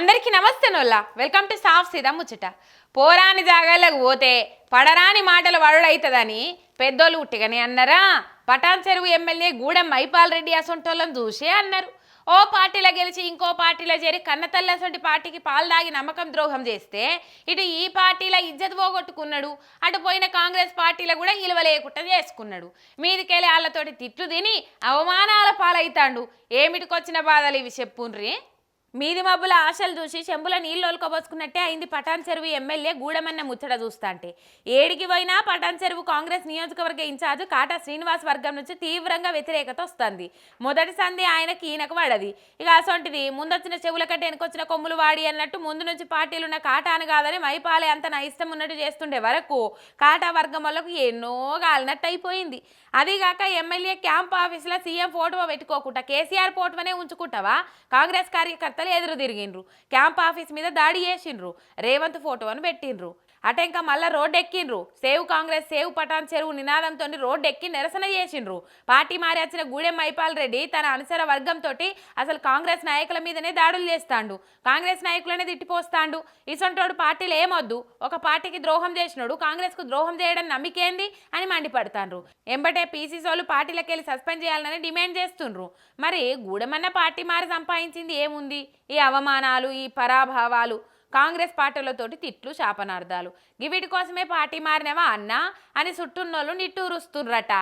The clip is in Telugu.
అందరికీ నమస్తే నోళ్ళ వెల్కమ్ టు సాఫ్ సీదా ముచ్చట. పోరాని జాగాలకు పోతే పడరాని మాటలు వరుడవుతుందని పెద్దోళ్ళు ఉట్టిగానే అన్నారా? పటాన్ చెరువు ఎమ్మెల్యే గూడెం మైపాల్ రెడ్డి అసొంటోళ్ళని చూసే అన్నారు. ఓ పార్టీలో గెలిచి ఇంకో పార్టీలో చేరి కన్నతల్లి అసొంటి పార్టీకి పాలు దాగి నమ్మకం ద్రోహం చేస్తే ఇటు ఈ పార్టీలో ఇజ్జత్ పోగొట్టుకున్నాడు. అటు పోయిన కాంగ్రెస్ పార్టీలో కూడా ఇలవలేకుండా చేసుకున్నాడు. మీదికెళ్ళి వాళ్ళతోటి తిట్లు తిని అవమానాల పాలైతాండు. ఏమిటికొచ్చిన బాధలు ఇవి చెప్పుండ్రి? మీది మబ్బుల ఆశలు చూసి చెంబుల నీళ్ళు ఒలుకబోసుకున్నట్టే అయింది పటాన్ చెరువు ఎమ్మెల్యే గూడమన్న ముచ్చట చూస్తాంటే. ఏడికి పోయినా పటాన్ చెరువు కాంగ్రెస్ నియోజకవర్గ ఇన్ఛార్జ్ కాటా శ్రీనివాస్ వర్గం నుంచి తీవ్రంగా వ్యతిరేకత వస్తుంది. మొదటి సంధి ఆయనకి ఈయనకు వాడది. ఇక అసొంటిది ముందొచ్చిన చెవుల కంటే వెనకొచ్చిన కొమ్ములు వాడి అన్నట్టు ముందు నుంచి పార్టీలు ఉన్న కాటాను కాదని మైపాలే అంత నా ఇష్టం ఉన్నట్టు చేస్తుండే వరకు కాటా వర్గం వాళ్ళకు ఎన్నో గాలినట్టు అయిపోయింది. అదిగాక ఎమ్మెల్యే క్యాంప్ ఆఫీసులో సీఎం ఫోటో పెట్టుకోకుండా కేసీఆర్ ఫోటోనే ఉంచుకుంటావా? కాంగ్రెస్ కార్యకర్త కార్యకర్తలు ఎదురు తిరిగిండ్రు. క్యాంప్ ఆఫీస్ మీద దాడి చేసిండ్రు. రేవంత్ ఫోటోను పెట్టిండ్రు. అటే ఇంకా మళ్ళీ రోడ్డు ఎక్కిండ్రు సేవ్ కాంగ్రెస్ సేవ్ పటాన్ చెరువు నినాదంతో రోడ్డు ఎక్కి నిరసన చేసిండ్రు. పార్టీ మారి వచ్చిన గూడెం మైపాల్ రెడ్డి తన అనుసర వర్గంతో అసలు కాంగ్రెస్ నాయకుల మీదనే దాడులు చేస్తాండు. కాంగ్రెస్ నాయకులనే తిట్టిపోస్తాండు. ఇసొంటోడు పార్టీలు ఏమొద్దు? ఒక పార్టీకి ద్రోహం చేసినోడు కాంగ్రెస్కు ద్రోహం చేయడం నమ్మికేంది అని మండిపడతాండ్రు. ఎంబటే వాళ్ళు పార్టీలకు వెళ్ళి సస్పెండ్ చేయాలని డిమాండ్ చేస్తుండ్రు. మరి గూడెమన్న పార్టీ మారి సంపాదించింది ఏముంది? ఈ అవమానాలు ఈ పరాభావాలు. కాంగ్రెస్ పార్టీలతోటి తిట్లు శాపనార్థాలు. గివిటి కోసమే పార్టీ మారినవా అన్నా? అని చుట్టున్నోళ్ళు నిట్టూరుస్తుర్రట.